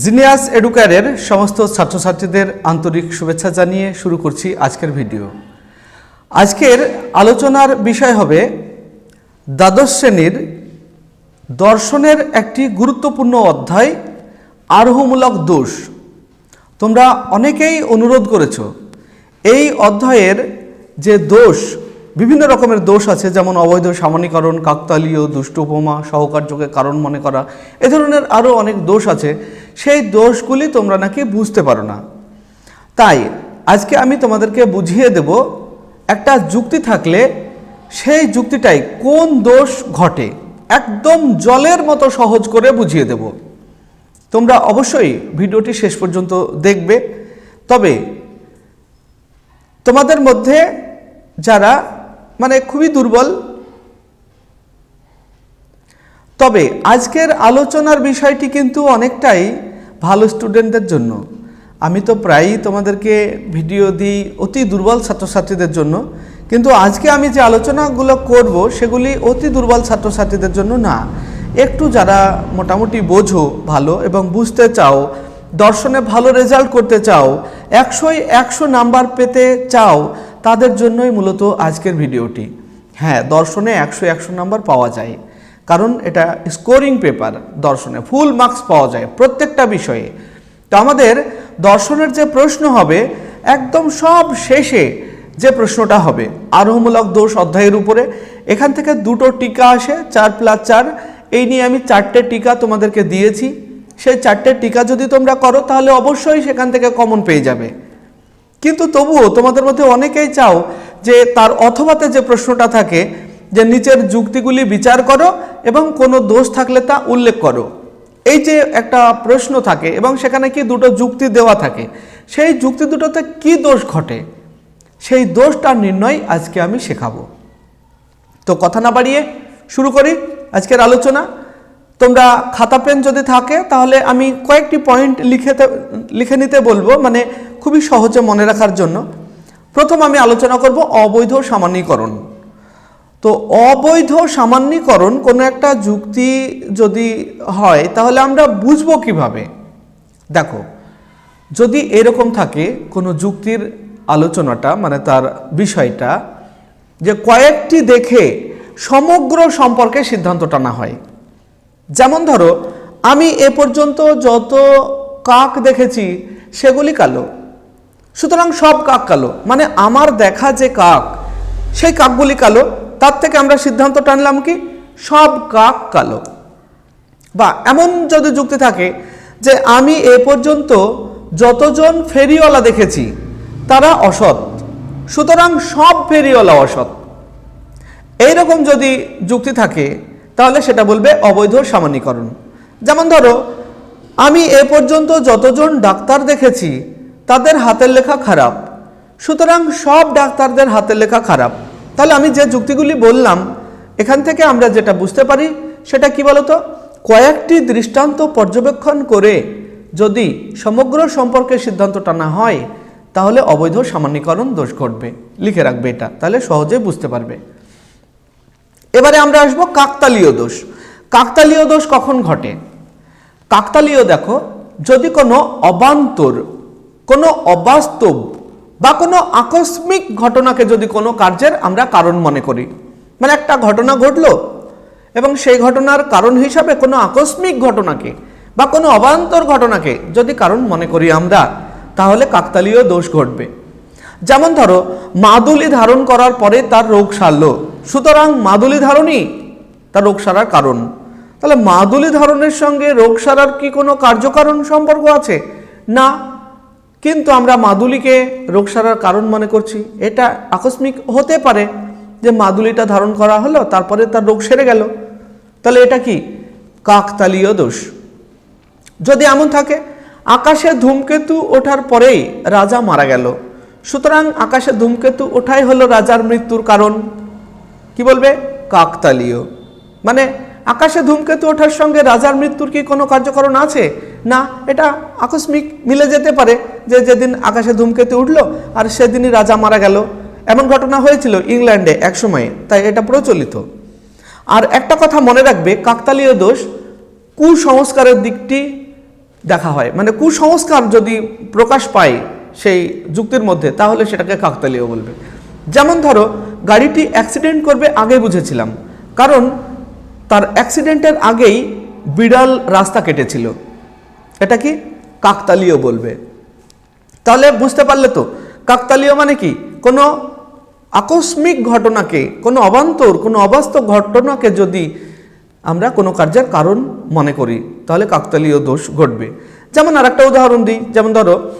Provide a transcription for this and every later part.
Genius এডুকারের সমস্ত ছাত্রছাত্রীদের আন্তরিক শুভেচ্ছা জানিয়ে শুরু করছি আজকের ভিডিও। আজকের আলোচনার বিষয় হবে দ্বাদশ শ্রেণির দর্শনের একটি গুরুত্বপূর্ণ অধ্যায়, আরোহমূলক দোষ। তোমরা অনেকেই অনুরোধ করেছ, এই অধ্যায়ের যে দোষ বিভিন্ন রকমের দোষ আছে, যেমন অবৈধ সামান্যীকরণ কাকতালীয়, দুষ্ট উপমা, সহকার্যকে কারণ মনে করা, এ ধরনের আরও অনেক দোষ আছে। সেই দোষগুলি তোমরা নাকি বুঝতে পারো না। তাই আজকে আমি তোমাদেরকে বুঝিয়ে দেব, একটা যুক্তি থাকলে সেই যুক্তিটাই কোন দোষ ঘটে, একদম জলের মতো সহজ করে বুঝিয়ে দেব। তোমরা অবশ্যই ভিডিওটি শেষ পর্যন্ত দেখবে। তবে তোমাদের মধ্যে যারা মানে খুবই দুর্বল। তবে আজকের আলোচনার বিষয়টি কিন্তু অনেকটাই ভালো স্টুডেন্টদের জন্য। আমি তো প্রায়ই তোমাদেরকে ভিডিও দিই অতি দুর্বল ছাত্রছাত্রীদের জন্য। কিন্তু আজকে আমি যে আলোচনাগুলো করব সেগুলি অতি দুর্বল ছাত্রছাত্রীদের জন্য না। একটু যারা মোটামুটি বোঝো ভালো এবং বুঝতে চাও, দর্শনে ভালো রেজাল্ট করতে চাও একশোই একশো নাম্বার পেতে চাও তাদের জন্যই মূলত আজকের ভিডিওটি। হ্যাঁ দর্শনে একশো একশো নাম্বার পাওয়া যায়। কারণ এটা স্কোরিং পেপার দর্শনে ফুল মার্কস পাওয়া যায় প্রত্যেকটা বিষয়ে। তো আমাদের দর্শনের যে প্রশ্ন হবে, একদম সব শেষে যে প্রশ্নটা হবে, আরোহমূলক দোষ অধ্যায়ের উপরে, এখান থেকে দুটো টিকা আসে, চার প্লাস চার, এই নিয়ে আমি চারটে টিকা তোমাদেরকে দিয়েছি। সেই চারটে টিকা যদি তোমরা করো, তাহলে অবশ্যই সেখান থেকে কমন পেয়ে যাবে। কিন্তু তবুও তোমাদের মধ্যে অনেকেই চাও যে তার অথবাতে যে প্রশ্নটা থাকে, যে নিচের যুক্তিগুলি বিচার করো এবং কোনো দোষ থাকলে তা উল্লেখ করো। এই যে একটা প্রশ্ন থাকে এবং সেখানে কি দুটো যুক্তি দেওয়া থাকে, সেই যুক্তি দুটোতে কি দোষ ঘটে? সেই দোষটার নির্ণয় আজকে আমি শেখাবো। তো কথা না বাড়িয়ে শুরু করি আজকের আলোচনা। তোমরা খাতা, পেন যদি থাকে, তাহলে আমি কয়েকটি পয়েন্ট লিখে লিখে নিতে বলব মানে খুবই সহজে মনে রাখার জন্য। প্রথম আমি আলোচনা করব অবৈধ সামান্যীকরণ। তো অবৈধ সামান্যীকরণ কোনো একটা যুক্তি যদি হয়, তাহলে আমরা বুঝব কীভাবে? দেখো, যদি এরকম থাকে কোনো যুক্তির আলোচনাটা মানে তার বিষয়টা, যে কয়েকটি দেখে সমগ্র সম্পর্কে সিদ্ধান্ত টানা হয়। যেমন ধরো, আমি এ পর্যন্ত যত কাক দেখেছি, সেগুলি কালো। সুতরাং সব কাক কালো। মানে আমার দেখা যে কাক, সেই কাকগুলি কালো। তার থেকে আমরা সিদ্ধান্ত টানলাম কি, সব কাক কালো। বা এমন যদি যুক্তি থাকে যে আমি এ পর্যন্ত যতজন ফেরিওয়ালা দেখেছি, তারা অসৎ। সুতরাং সব ফেরিওয়ালা অসৎ। এইরকম যদি যুক্তি থাকে তাহলে সেটা বলবে অবৈধ সামান্যীকরণ। যেমন ধরো, আমি এ পর্যন্ত যতজন ডাক্তার দেখেছি, তাদের হাতের লেখা খারাপ। সুতরাং সব ডাক্তারদের হাতের লেখা খারাপ। তাহলে আমি যে যুক্তিগুলি বললাম, এখান থেকে আমরা যেটা বুঝতে পারি, সেটা কি বলতো? কয়েকটি দৃষ্টান্ত পর্যবেক্ষণ করে যদি সমগ্র সম্পর্কে সিদ্ধান্ত টানা হয়, তাহলে অবৈধ সামান্যীকরণ দোষ ঘটবে। লিখে রাখবে এটা, তাহলে সহজে বুঝতে পারবে। এবারে আমরা আসব কাকতালীয় দোষ। কাকতালীয় দোষ কখন ঘটে? কাকতালীয় দেখো, যদি কোনো অবান্তর, কোনো অবাস্তব বা কোনো আকস্মিক ঘটনাকে যদি কোনো কার্যের আমরা কারণ মনে করি মানে একটা ঘটনা ঘটলো এবং সেই ঘটনার কারণ হিসাবে কোনো আকস্মিক ঘটনাকে বা কোনো অবান্তর ঘটনাকে যদি কারণ মনে করি আমরা, তাহলে কাকতালীয় দোষ ঘটবে। যেমন ধরো, মাদুলি ধারণ করার পরে তার রোগ সারল। সুতরাং মাদুলি ধারণই তার রোগ সারার কারণ। তাহলে মাদুলি ধারণের সঙ্গে রোগ সারার কি কোনো কার্যকারণ সম্পর্ক আছে? না। কিন্তু আমরা মাদুলিকে রোগ সারার কারণ মনে করছি। এটা আকস্মিক হতে পারে যে মাদুলিটা ধারণ করা হলো, তারপরে তার রোগ সেরে গেল। তাহলে এটা কি? কাকতালীয় দোষ। যদি এমন থাকে, আকাশে ধূমকেতু ওঠার পরেই রাজা মারা গেল। সুতরাং আকাশে ধূমকেতু ওঠাই হলো রাজার মৃত্যুর কারণ। কি বলবে? কাকতালীয়। মানে আকাশে ধূমকেতু ওঠার সঙ্গে রাজার মৃত্যুর কি কোনো কার্যকরণ আছে? না, এটা আকস্মিক মিলে যেতে পারে যে যেদিন আকাশে ধূমকেতু উঠল আর সেদিনই রাজা মারা গেল। এমন ঘটনা হয়েছিল ইংল্যান্ডে একসময়ে তাই এটা প্রচলিত। আর একটা কথা মনে রাখবে, কাকতালীয় দোষ কুসংস্কারের দিকটি দেখা হয়। মানে কুসংস্কার যদি প্রকাশ পায় সেই যুক্তির মধ্যে, তাহলে সেটাকে কাকতালীয় বলবে। যেমন ধরো, গাড়িটি অ্যাক্সিডেন্ট করবে আগে বুঝেছিলাম। কারণ তার অ্যাক্সিডেন্টের আগেই বিড়াল রাস্তা কেটেছিল। এটা কি? কাকতালীয় বলবে। তাহলে বুঝতে পারলে তো, কাকতালীয় মানে কি? কোনো আকস্মিক ঘটনাকে, কোনো অবান্তর, কোনো অবাস্তব ঘটনাকে যদি আমরা কোনো কার্যের কারণ মনে করি, তাহলে কাকতালীয় দোষ ঘটবে। যেমন আর একটা উদাহরণ দিই, যেমন ধরো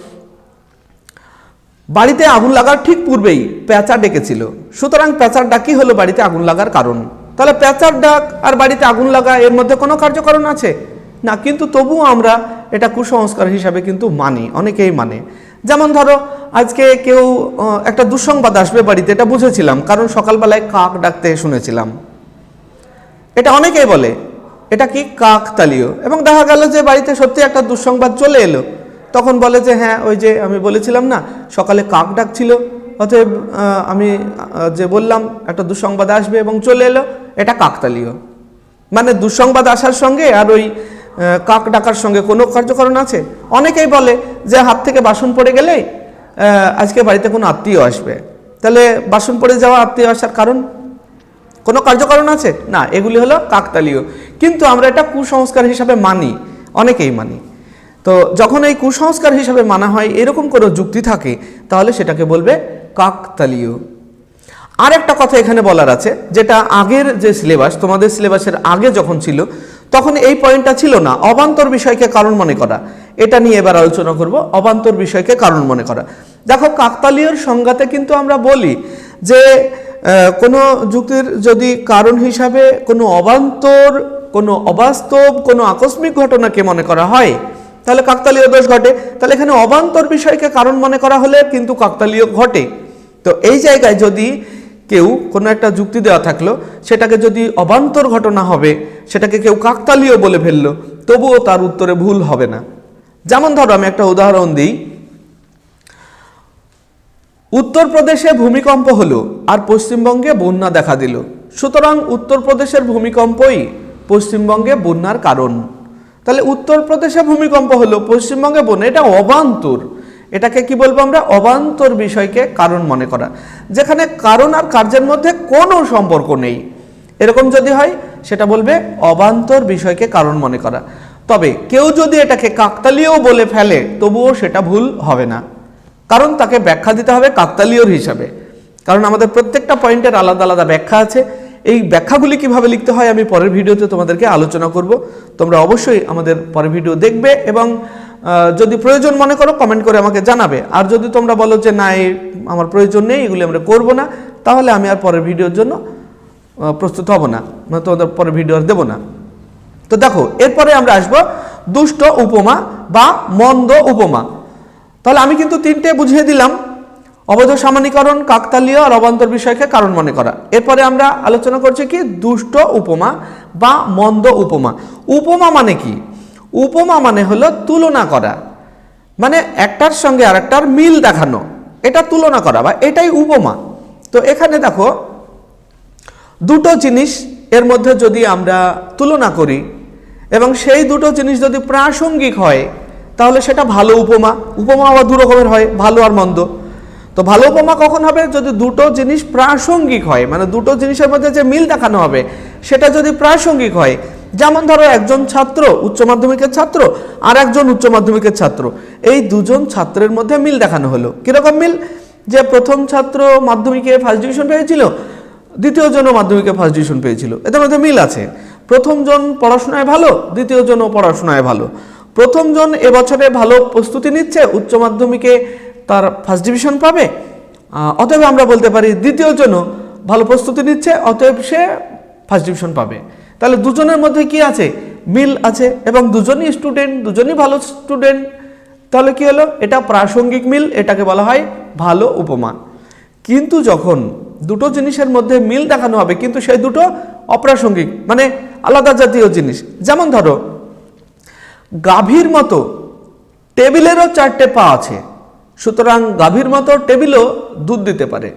বাড়িতে আগুন লাগার ঠিক পূর্বেই পেঁচা ডেকেছিল। সুতরাং পেঁচার ডাকই হলো বাড়িতে আগুন লাগার কারণ? তাহলে পেঁচার ডাক আর বাড়িতে আগুন লাগা এর মধ্যে কোনো কার্যকারণ আছে? না, কিন্তু তবুও আমরা এটা কুসংস্কার হিসাবে কিন্তু মানি, অনেকেই মানে। যেমন ধরো, আজকে কেউ একটা দুঃসংবাদ আসবে বাড়িতে, এটা বুঝেছিলাম, কারণ সকালবেলায় কাক ডাকতে শুনেছিলাম। এটা অনেকেই বলে, এটা কি কাক তালীয় এবং দেখা গেল যে বাড়িতে সত্যি একটা দুঃসংবাদ চলে এলো। তখন বলে যে হ্যাঁ ওই যে আমি বলেছিলাম না, সকালে কাক ডাকছিল, অতএব আমি যে বললাম, একটা দুঃসংবাদ আসবে এবং চলে এলো, এটা কাকতালীয়। মানে দুঃসংবাদ আসার সঙ্গে আর ওই কাক ডাকার সঙ্গে কোনো কার্যকরণ আছে? অনেকেই বলে যে, হাত থেকে বাসন পড়ে গেলে আজকে বাড়িতে কোনো আত্মীয় আসবে। তাহলে বাসন পড়ে যাওয়া, আত্মীয় আসার কারণ? কোনো কার্যকারণ আছে? না, এগুলি হলো কাকতালীয়। কিন্তু আমরা এটা কুসংস্কার হিসাবে মানি, অনেকেই মানি। তো যখন এই কুসংস্কার হিসাবে মানা হয়, এরকম কোনো যুক্তি থাকে, তাহলে সেটাকে বলবে কাকতালীয়। আর একটা কথা এখানে বলার আছে, যেটা আগের যে সিলেবাস তোমাদের সিলেবাসের আগে যখন ছিল, তখন এই পয়েন্টটা ছিল না, অবান্তর বিষয়কে কারণ মনে করা। এটা নিয়ে এবার আলোচনা করব, অবান্তর বিষয়কে কারণ মনে করা। দেখো, কাকতালীয়র সংজ্ঞাতে কিন্তু আমরা বলি যে কোনো যুক্তির যদি কারণ হিসাবে কোনো অবান্তর, কোনো অবাস্তব, কোনো আকস্মিক ঘটনাকে মনে করা হয় তাহলে কাকতালীয় দোষ ঘটে। তাহলে এখানে অবান্তর বিষয়কে কারণ মনে করা হলে কিন্তু কাকতালীয় ঘটে। তো এই জায়গায় যদি কেউ কোনো একটা যুক্তি দেওয়া থাকল, সেটাকে যদি অবান্তর ঘটনা হবে, সেটাকে কেউ কাকতালীয় বলে ফেলল, তবুও তার উত্তরে ভুল হবে না। যেমন ধরো আমি একটা উদাহরণ দিই। উত্তরপ্রদেশে ভূমিকম্প হলো আর পশ্চিমবঙ্গে বন্যা দেখা দিল। সুতরাং উত্তরপ্রদেশের ভূমিকম্পই পশ্চিমবঙ্গে বন্যার কারণ। তাহলে উত্তরপ্রদেশে ভূমিকম্প হলো, পশ্চিমবঙ্গে বন্যা, এটা অবান্তর। এটাকে কি বলব আমরা? অবান্তর বিষয়কে কারণ মনে করা। যেখানে কারণ আর কার্যের মধ্যে কোনো সম্পর্ক নেই। এরকম যদি হয়, সেটা বলবে অবান্তর বিষয়কে কারণ মনে করা। তবে কেউ যদি এটাকে কাকতালীয় বলে ফেলে, তবুও সেটা ভুল হবে না। কারণ তাকে ব্যাখ্যা দিতে হবে কাকতালীয়র হিসাবে। কারণ আমাদের প্রত্যেকটা পয়েন্টের আলাদা আলাদা ব্যাখ্যা আছে। এই ব্যাখ্যাগুলি কীভাবে লিখতে হয় আমি পরের ভিডিওতে তোমাদেরকে আলোচনা করব। তোমরা অবশ্যই আমাদের পরের ভিডিও দেখবে এবং যদি প্রয়োজন মনে করো কমেন্ট করে আমাকে জানাবে। আর যদি তোমরা বলো যে, না আমার প্রয়োজন নেই, এগুলি আমরা করব না, তাহলে আমি আর পরের ভিডিওর জন্য প্রস্তুত হব না। মানে তোমাদের পরের ভিডিও আর দেবো না। তো দেখো, এরপরে আমরা আসব দুষ্ট উপমা বা মন্দ উপমা। তাহলে আমি কিন্তু তিনটে বুঝিয়ে দিলাম। অবৈধ সামান্যীকরণ, কাকতালীয় আর অবান্তর বিষয়কে কারণ মনে করা। এরপরে আমরা আলোচনা করছি কি? দুষ্ট উপমা বা মন্দ উপমা। উপমা মানে কি? উপমা মানে হলো তুলনা করা। মানে একটার সঙ্গে আরেকটার মিল দেখানো। এটা তুলনা করা বা এটাই উপমা। তো এখানে দেখো, দুটো জিনিস এর মধ্যে যদি আমরা তুলনা করি এবং সেই দুটো জিনিস যদি প্রাসঙ্গিক হয়, তাহলে সেটা ভালো উপমা। উপমা আবার দু রকমের হয়, ভালো আর মন্দ। তো ভালো উপমা কখন হবে? যদি দুটো জিনিস প্রাসঙ্গিক হয় মানে দুটো জিনিসের মধ্যে যে মিল দেখানো হবে, সেটা যদি প্রাসঙ্গিক হয়, যেমন ধরো একজন ছাত্র, উচ্চ মাধ্যমিকের ছাত্র আর একজন উচ্চ মাধ্যমিকের ছাত্র, এই দুজন ছাত্রের মধ্যে মিল দেখানো হলো। কীরকম মিল? যে প্রথম ছাত্র মাধ্যমিকে ফার্স্ট ডিভিশন পেয়েছিল, দ্বিতীয় জন মাধ্যমিকে ফার্স্ট ডিভিশন পেয়েছিল, এদের মধ্যে মিল আছে। প্রথম জন পড়াশোনায় ভালো, দ্বিতীয় জনও পড়াশোনায় ভালো। প্রথম জন এবছরে ভালো প্রস্তুতি নিচ্ছে, উচ্চ মাধ্যমিকে তার ফার্স্ট ডিভিশন পাবে। অতএব আমরা বলতে পারি দ্বিতীয় জনও ভালো প্রস্তুতি নিচ্ছে, অতএব সে ফার্স্ট ডিভিশন পাবে। তাহলে দুজনের মধ্যে কি আছে? মিল আছে এবং দুজনই স্টুডেন্ট দুজনই ভালো স্টুডেন্ট তাহলে কি হলো? এটা প্রাসঙ্গিক মিল, এটাকে বলা হয় ভালো উপমা কিন্তু যখন দুটো জিনিসের মধ্যে মিল দেখানো হবে, কিন্তু সেই দুটো অপ্রাসঙ্গিক মানে আলাদা জাতীয় জিনিস। যেমন ধরো, গাভীর মতো টেবিলেরও চারটে পা আছে। সুতরাং গাভীর মতো টেবিলও দুধ দিতে পারে।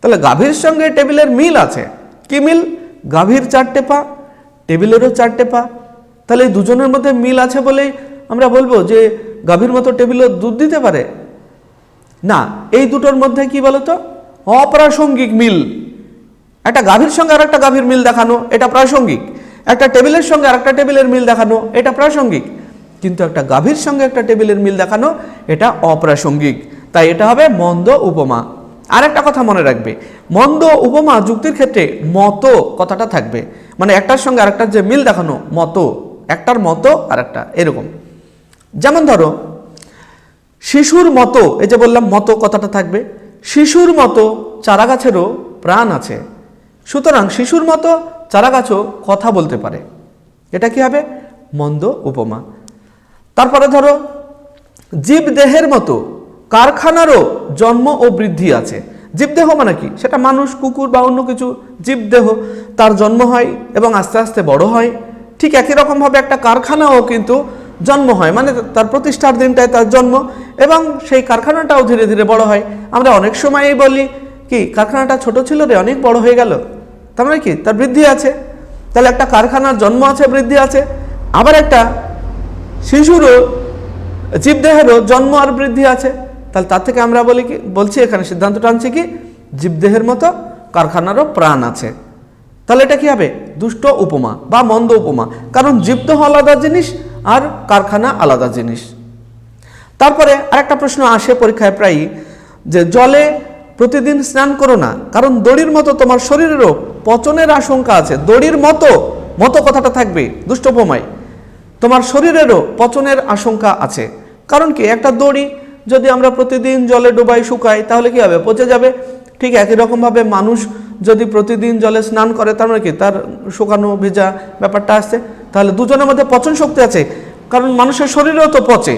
তাহলে গাভীর সঙ্গে টেবিলের মিল আছে। কি মিল? গাভীর চারটে পা টেবিলেরও চারটে পা তাহলে এই দুজনের মধ্যে মিল আছে বলেই আমরা বলব যে গাভীর মতো টেবিলও দুধ দিতে পারে। না, এই দুটোর মধ্যে কি বলতো? অপ্রাসঙ্গিক মিল। একটা গাভীর সঙ্গে আর একটা গাভীর মিল দেখানো, এটা প্রাসঙ্গিক। একটা টেবিলের সঙ্গে আর একটা টেবিলের মিল দেখানো, এটা প্রাসঙ্গিক। কিন্তু একটা গাভীর সঙ্গে একটা টেবিলের মিল দেখানো, এটা অপ্রাসঙ্গিক। তাই এটা হবে মন্দ উপমা। আর একটা কথা মনে রাখবে, মন্দ উপমা যুক্তির ক্ষেত্রে মতো কথাটা থাকবে। মানে একটার সঙ্গে আরেকটার যে মিল দেখানো, মতো। একটার মতো আর একটা এরকম। যেমন ধরো, শিশুর মতো, এই যে বললাম মতো কথাটা থাকবে, শিশুর মতো চারা গাছেরও প্রাণ আছে। সুতরাং শিশুর মতো চারা গাছও কথা বলতে পারে। এটা কি হবে? মন্দ উপমা। তারপরে ধরো, জীবদেহের মতো কারখানারও জন্ম ও বৃদ্ধি আছে। জীবদেহ মানে কি? সেটা মানুষ, কুকুর বা অন্য কিছু জীবদেহ, তার জন্ম হয় এবং আস্তে আস্তে বড় হয়। ঠিক একই রকমভাবে একটা কারখানাও কিন্তু জন্ম হয়। মানে তার প্রতিষ্ঠার দিনটায় তার জন্ম এবং সেই কারখানাটাও ধীরে ধীরে বড় হয়। আমরা অনেক সময়ই বলি, কি, কারখানাটা ছোট ছিল রে, অনেক বড় হয়ে গেল। তার মানে কি? তার বৃদ্ধি আছে। তাহলে একটা কারখানার জন্ম আছে, বৃদ্ধি আছে। আবার একটা শিশুরও জীবদেহেরও জন্ম আর বৃদ্ধি আছে। তাহলে তার থেকে আমরা বলি কি, বলছি এখানে সিদ্ধান্ত টানছি কি, জীবদেহের মতো কারখানারও প্রাণ আছে। তাহলে এটা কি হবে? দুষ্ট উপমা বা মন্দ উপমা। কারণ জীবদেহ আলাদা জিনিস আর কারখানা আলাদা জিনিস। তারপরে আরেকটা প্রশ্ন আসে পরীক্ষায় প্রায়ই যে, জলে প্রতিদিন স্নান করো না, কারণ দড়ির মতো তোমার শরীরেরও পচনের আশঙ্কা আছে। দড়ির মতো মতো কথাটা থাকবে দুষ্ট উপমায়। তোমার শরীরেরও পচনের আশঙ্কা আছে। কারণ কি? একটা দড়ি যদি আমরা প্রতিদিন জলে ডুবাই, শুকাই, তাহলে কি হবে? পচে যাবে। ঠিক একই রকমভাবে মানুষ যদি প্রতিদিন জলে স্নান করে, তার মানে কি? তার শুকানো ভেজা ব্যাপারটা আসছে তাহলে দুজনের মধ্যে পচন শক্তি আছে। কারণ মানুষের শরীরেও তো পচে।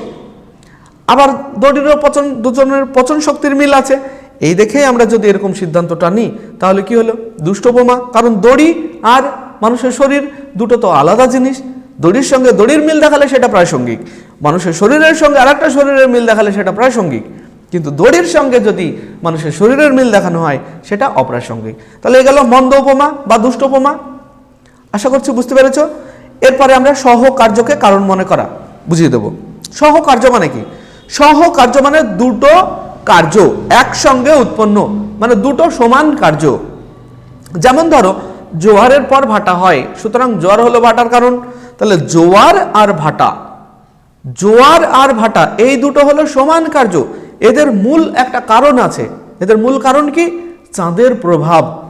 আবার দড়িরও পচন, দুজনের পচন শক্তির মিল আছে। এই দেখেই আমরা যদি এরকম সিদ্ধান্তটা নিই, তাহলে কি হলো? দুষ্টবোমা কারণ দড়ি আর মানুষের শরীর দুটো তো আলাদা জিনিস। দড়ির সঙ্গে দড়ির মিল দেখালে সেটা প্রাসঙ্গিক মানুষের শরীরের সঙ্গে আরেকটা শরীরের মিল দেখালে সেটা প্রাসঙ্গিক কিন্তু দড়ির সঙ্গে যদি মানুষের শরীরের মিল দেখানো হয়, সেটা অপ্রাসঙ্গিক। তাহলে এ গেল মন্দ উপমা বা দুষ্ট উপমা। আশা করছি বুঝতে পেরেছ? এরপরে আমরা সহকার্যকে কারণ মনে করা বুঝিয়ে দেব। সহকার্য মানে কি? সহকার্য মানে দুটো কার্য একসঙ্গে উৎপন্ন মানে দুটো সমান কার্য। যেমন ধরো, জোয়ারের পর ভাটা হয়, সুতরাং জোয়ার হলো ভাটার কারণ। তাহলে জোয়ার আর ভাটা। জোয়ার আর ভাটা, এই দুটো হলো সমান কার্য। এদের মূল একটা কারণ আছে। এদের মূল কারণ কি? চাঁদের প্রভাব।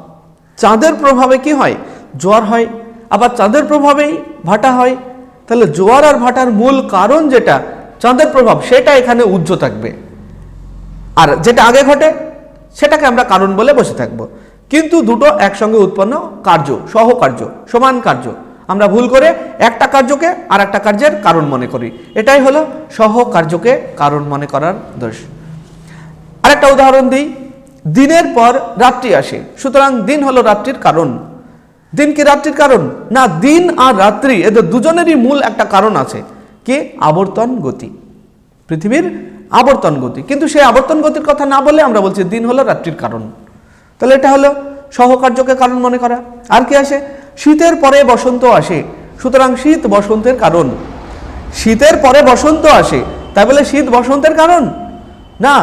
চাঁদের প্রভাবে কি হয়? জোয়ার হয়। আবার চাঁদের প্রভাবেই ভাটা হয়। তাহলে জোয়ার আর ভাটার মূল কারণ যেটা, চাঁদের প্রভাব, সেটা এখানে উজ্জ্ব থাকবে। আর যেটা আগে ঘটে, সেটাকে আমরা কারণ বলে বসে থাকব। কিন্তু দুটো একসঙ্গে উৎপন্ন কার্য, সহকার্য, সমান কার্য। আমরা ভুল করে একটা কার্যকে আর একটা কার্যের কারণ মনে করি। এটাই হলো সহকার্যকে কারণ মনে করার দোষ। আরেকটা উদাহরণ দিই। দিনের পর রাত্রি আসে, সুতরাং দিন হলো রাত্রির কারণ। দিন কি রাত্রির কারণ? না, দিন আর রাত্রি, এদের দুজনেরই মূল একটা কারণ আছে। কে? আবর্তন গতি। পৃথিবীর আবর্তন গতি। কিন্তু সেই আবর্তন গতির কথা না বলে আমরা বলছি দিন হলো রাত্রির কারণ। তাহলে এটা হলো সহকার্যকে কারণ মনে করা। আর কি আসে? শীতের পরে বসন্ত আসে, সুতরাং শীত বসন্তের কারণ। শীতের পরে বসন্ত আসে তাই বলে শীত বসন্তের কারণ? না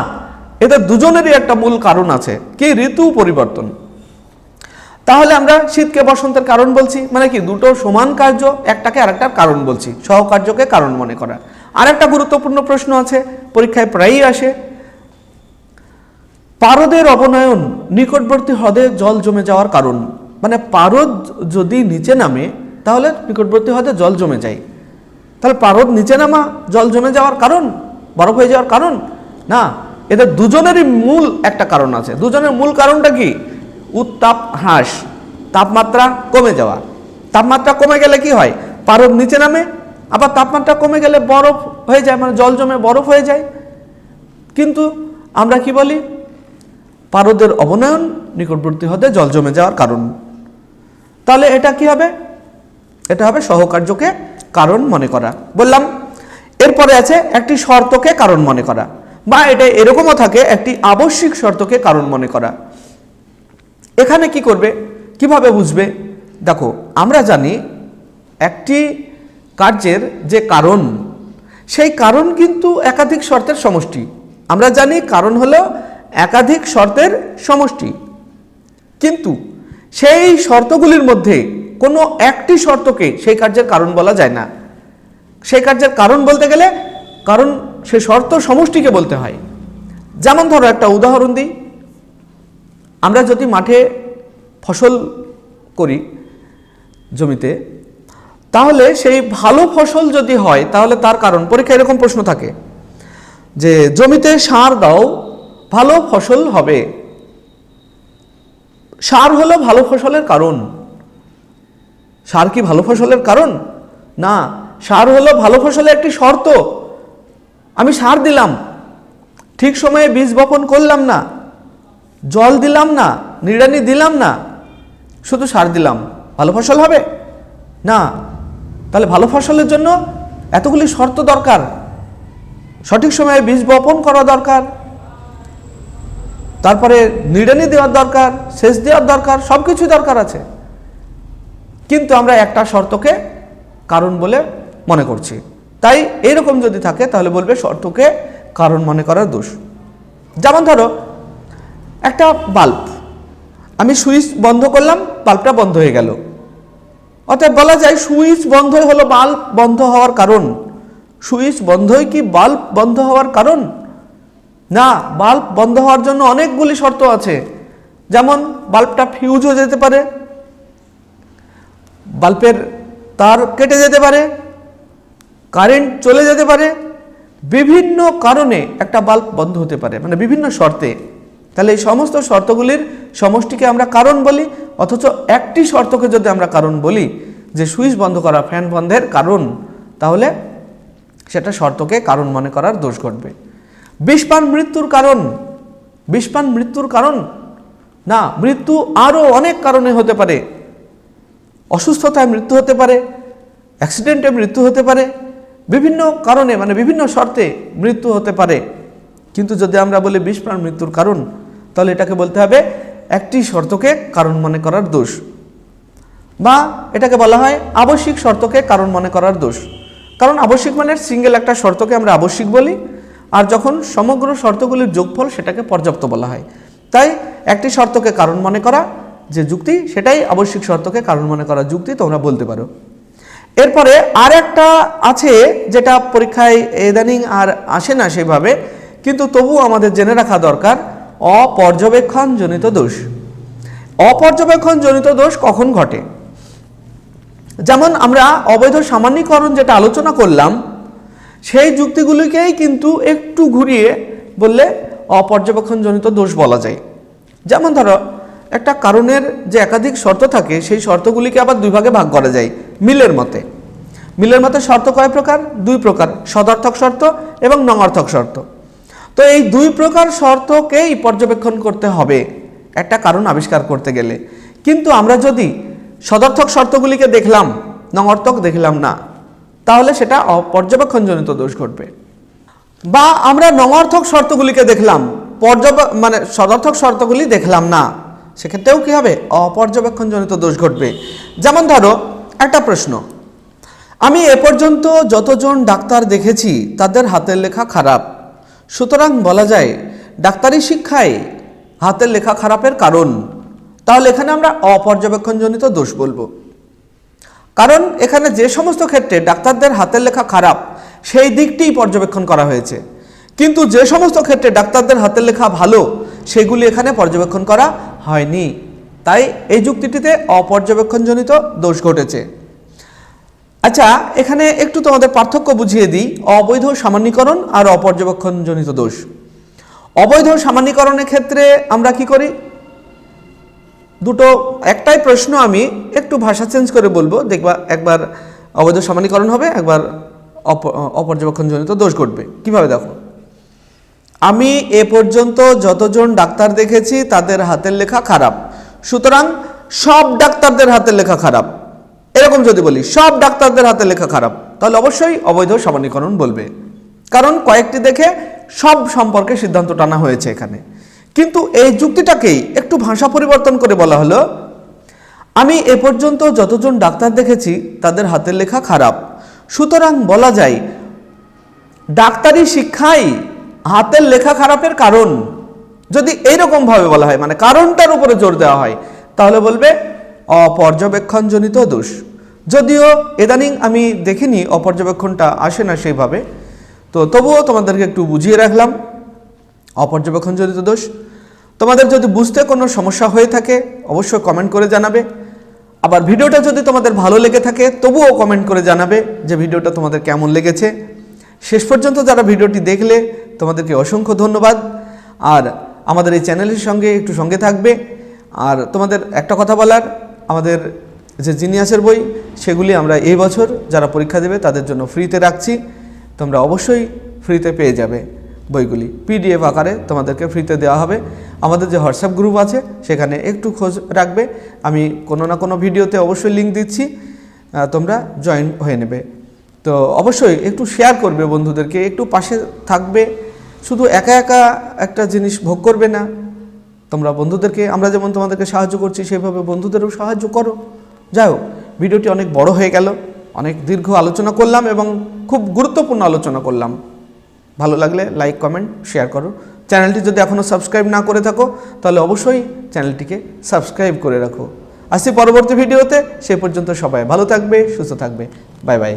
এদের দুজনেরই একটা মূল কারণ আছে, কি ঋতু পরিবর্তন। তাহলে আমরা শীতকে বসন্তের কারণ বলছি মানে কি দুটো সমান কার্য, একটাকে আরেকটার কারণ বলছি, সহকার্যকে কারণ মনে করা। আরেকটা গুরুত্বপূর্ণ প্রশ্ন আছে, পরীক্ষায় প্রায়ই আসে, পারদের অবনয়ন নিকটবর্তী হ্রদে জল জমে যাওয়ার কারণ। মানে পারদ যদি নিচে নামে, তাহলে নিকটবর্তী হ্রদে জল জমে যায়। তাহলে পারদ নিচে নামা, জল জমে যাওয়ার কারণ, বরফ হয়ে যাওয়ার কারণ? না, এদের দুজনেরই মূল একটা কারণ আছে। দুজনের মূল কারণটা কি? উত্তাপ হ্রাস, তাপমাত্রা কমে যাওয়া। তাপমাত্রা কমে গেলে কি হয়? পারদ নিচে নামে, আবার তাপমাত্রা কমে গেলে বরফ হয়ে যায় মানে জল জমে বরফ হয়ে যায়। কিন্তু আমরা কি বলি? পারদের অবনয়ন নিকটবর্তী হতে জল জমে যাওয়ার কারণ। তাহলে এটা কি হবে? এটা হবে সহকার্যকে কারণ মনে করা। বললাম, এরপরে আছে একটি শর্তকে কারণ মনে করা বা এটা এরকমও থাকে, একটি আবশ্যিক শর্তকে কারণ মনে করা। এখানে কি করবে? কীভাবে বুঝবে? দেখো, আমরা জানি একটি কার্যের যে কারণ, সেই কারণ কিন্তু একাধিক শর্তের সমষ্টি। আমরা জানি কারণ হলো একাধিক শর্তের সমষ্টি। কিন্তু সেই শর্তগুলির মধ্যে কোনো একটি শর্তকে সেই কার্যের কারণ বলা যায় না। সেই কার্যের কারণ বলতে গেলে কারণ সে শর্ত সমষ্টিকে বলতে হয়। যেমন ধরো একটা উদাহরণ দিই। আমরা যদি মাঠে ফসল করি জমিতে, তাহলে সেই ভালো ফসল যদি হয়, তাহলে তার কারণ পরীক্ষা এরকম প্রশ্ন থাকে যে, জমিতে সার দাও, ভালো ফসল হবে। সার হলো ভালো ফসলের কারণ। সার কি ভালো ফসলের কারণ? না, সার হলো ভালো ফসলের একটি শর্ত। আমি সার দিলাম, ঠিক সময়ে বীজ বপন করলাম না, জল দিলাম না, নিড়ানি দিলাম না, শুধু সার দিলাম। ভালো ফসল হবে? না, তাহলে ভালো ফসলের জন্য এতগুলি শর্ত দরকার। সঠিক সময়ে বীজ বপন করা দরকার। তারপরে নিড়ানি দেওয়ার দরকার সেচ দেওয়ার দরকার সব কিছু দরকার আছে। কিন্তু আমরা একটা শর্তকে কারণ বলে মনে করছি। তাই এরকম যদি থাকে, তাহলে বলবে শর্তকে কারণ মনে করার দোষ। যেমন ধরো, একটা বাল্ব। আমি সুইচ বন্ধ করলাম, বাল্বটা বন্ধ হয়ে গেল। অর্থাৎ বলা যায়, সুইচ বন্ধই হলো বাল্ব বন্ধ হওয়ার কারণ। সুইচ বন্ধই কি বাল্ব বন্ধ হওয়ার কারণ? না বাল্ব বন্ধ হওয়ার জন্য অনেকগুলি শর্ত আছে। যেমন বাল্বটা ফিউজ হয়ে যেতে পারে বাল্বের তার কেটে যেতে পারে কারেন্ট চলে যেতে পারে, বিভিন্ন কারণে একটা বাল্ব বন্ধ হতে পারে মানে বিভিন্ন শর্তে। তাহলে এই সমস্ত শর্তগুলির সমষ্টিকে আমরা কারণ বলি, অথচ একটি শর্তকে যদি আমরা কারণ বলি, যে সুইচ বন্ধ করা ফ্যান বন্ধের কারণ, তাহলে সেটা শর্তকে কারণ মনে করার দোষ ঘটবে। বিষপান মৃত্যুর কারণ, বিষপান মৃত্যুর কারণ? না, মৃত্যু আরও অনেক কারণে হতে পারে। অসুস্থতায় মৃত্যু হতে পারে, অ্যাক্সিডেন্টে মৃত্যু হতে পারে, বিভিন্ন কারণে মানে বিভিন্ন শর্তে মৃত্যু হতে পারে। কিন্তু যদি আমরা বলি বিষ প্রাণ মৃত্যুর কারণ, তাহলে এটাকে বলতে হবে একটি শর্তকে কারণ মনে করার দোষ বা এটাকে বলা হয় আবশ্যিক শর্তকে কারণ মনে করার দোষ। কারণ আবশ্যিক মানে সিঙ্গেল একটা শর্তকে আমরা আবশ্যিক বলি আর যখন সমগ্র শর্তগুলির যোগফল সেটাকে পর্যাপ্ত বলা হয়। তাই একটি শর্তকে কারণ মনে করা, যে যুক্তি, সেটাই আবশ্যিক শর্তকে কারণ মনে করা যুক্তি তোমরা বলতে পারো। এরপরে আর একটা আছে যেটা পরীক্ষায় ইদানিং আর আসে না সেভাবে, কিন্তু তবু আমাদের জেনে রাখা দরকার অপর্যবেক্ষণ জনিত দোষ। অপর্যবেক্ষণ জনিত দোষ কখন ঘটে? যেমন আমরা অবৈধ সামান্যীকরণ যেটা আলোচনা করলাম সেই যুক্তিগুলিকেই কিন্তু একটু ঘুরিয়ে বললে অপর্যবেক্ষণজনিত দোষ বলা যায়। যেমন ধরো, একটা কারণের যে একাধিক শর্ত থাকে, সেই শর্তগুলিকে আবার দুই ভাগে ভাগ করা যায়, মিলের মতে। মিলের মতে শর্ত কয় প্রকার? দুই প্রকার, সদার্থক শর্ত এবং নঙার্থক শর্ত। তো এই দুই প্রকার শর্তকেই পর্যবেক্ষণ করতে হবে, একটা কারণ আবিষ্কার করতে গেলে। কিন্তু আমরা যদি সদার্থক শর্তগুলিকে দেখলাম নঙর্থক দেখলাম না তাহলে সেটা পর্যবেক্ষণজনিত দোষ ঘটবে। বা আমরা নঙার্থক শর্তগুলিকে দেখলাম, পর্যব মানে সদার্থক শর্তগুলি দেখলাম না, সেক্ষেত্রেও কী হবে? অপর্যবেক্ষণজনিত দোষ ঘটবে। যেমন ধরো, একটা প্রশ্ন। আমি এ পর্যন্ত যতজন ডাক্তার দেখেছি, তাদের হাতের লেখা খারাপ। সুতরাং বলা যায়, ডাক্তারি শিক্ষায় হাতের লেখা খারাপের কারণ। তাহলে এখানে আমরা অপর্যবেক্ষণজনিত দোষ বলব। কারণ এখানে যে সমস্ত ক্ষেত্রে ডাক্তারদের হাতের লেখা খারাপ, সেই দিকটিই পর্যবেক্ষণ করা হয়েছে। কিন্তু যে সমস্ত ক্ষেত্রে ডাক্তারদের হাতের লেখা ভালো, সেগুলি এখানে পর্যবেক্ষণ করা হয়নি। তাই এই যুক্তিটিতে অপর্যবেক্ষণজনিত দোষ ঘটেছে। আচ্ছা এখানে একটু তোমাদের পার্থক্য বুঝিয়ে দিই। অবৈধ সামান্যীকরণ আর অপর্যবেক্ষণজনিত দোষ। অবৈধ সামান্যীকরণের ক্ষেত্রে আমরা কি করি? দুটো, একটাই প্রশ্ন আমি একটু ভাষা চেঞ্জ করে বলব। দেখবা একবার অবৈধ সমানীকরণ হবে, একবার অপ- অপর্যবেক্ষণজনিত দোষ ঘটবে। কীভাবে দেখো? আমি এ পর্যন্ত যতজন ডাক্তার দেখেছি, তাদের হাতের লেখা খারাপ। সুতরাং সব ডাক্তারদের হাতের লেখা খারাপ। এরকম যদি বলি, সব ডাক্তারদের হাতের লেখা খারাপ, তাহলে অবশ্যই অবৈধ সামান্যীকরণ বলবে। কারণ কয়েকটি দেখে সব সম্পর্কে সিদ্ধান্ত টানা হয়েছে এখানে। কিন্তু এই যুক্তিটাকেই একটু ভাষা পরিবর্তন করে বলা হলো, আমি এ পর্যন্ত যতজন ডাক্তার দেখেছি, তাদের হাতের লেখা খারাপ। সুতরাং বলা যায়, ডাক্তারি শিক্ষাই হাতের লেখা খারাপের কারণ। যদি এইরকম ভাবে বলা হয় মানে কারণটার উপরে জোর দেওয়া হয়, তাহলে বলবে, অপর্যবেক্ষণজনিত দোষ। যদিও ইদানিং আমি দেখিনি অপর্যবেক্ষণটা আসে না সেইভাবে। তো তবুও তোমাদেরকে একটু বুঝিয়ে রাখলাম। অপর্যবেক্ষণজনিত দোষ। তোমাদের যদি বুঝতে কোনো সমস্যা হয়ে থাকে, অবশ্যই কমেন্ট করে জানাবে। আবার ভিডিওটা যদি তোমাদের ভালো লেগে থাকে, তবুও কমেন্ট করে জানাবে যে ভিডিওটা তোমাদের কেমন লেগেছে। শেষ পর্যন্ত যারা ভিডিওটি দেখলে, তোমাদেরকে অসংখ্য ধন্যবাদ। আর আমাদের এই চ্যানেলের সঙ্গে একটু সঙ্গে থাকবে। আর তোমাদের একটা কথা বলার, আমাদের যে জিনিয়াসের বই, সেগুলি আমরা এই বছর যারা পরীক্ষা দেবে, তাদের জন্য ফ্রিতে রাখছি। তোমরা অবশ্যই ফ্রিতে পেয়ে যাবে। বইগুলি পিডিএফ আকারে তোমাদেরকে ফ্রিতে দেওয়া হবে। আমাদের যে হোয়াটসঅ্যাপ গ্রুপ আছে, সেখানে একটু খোঁজ রাখবে। আমি কোনো না কোনো ভিডিওতে অবশ্যই লিঙ্ক দিচ্ছি তোমরা জয়েন হয়ে নেবে। তো অবশ্যই একটু শেয়ার করবে বন্ধুদেরকে, একটু পাশে থাকবে। শুধু একা একা একটা জিনিস ভোগ করবে না। তোমরা বন্ধুদেরকে, আমরা যেমন তোমাদেরকে সাহায্য করছি, সেভাবে বন্ধুদেরও সাহায্য করো। যাই হোক ভিডিওটি অনেক বড় হয়ে গেল। অনেক দীর্ঘ আলোচনা করলাম এবং খুব গুরুত্বপূর্ণ আলোচনা করলাম। ভালো লাগলে লাইক কমেন্ট শেয়ার করো। চ্যানেলটি যদি এখনও সাবস্ক্রাইব না করে থাকো, তাহলে অবশ্যই চ্যানেলটিকে সাবস্ক্রাইব করে রাখো। আসছি পরবর্তী ভিডিওতে সে পর্যন্ত সবাই ভালো থাকবে, সুস্থ থাকবে। Bye bye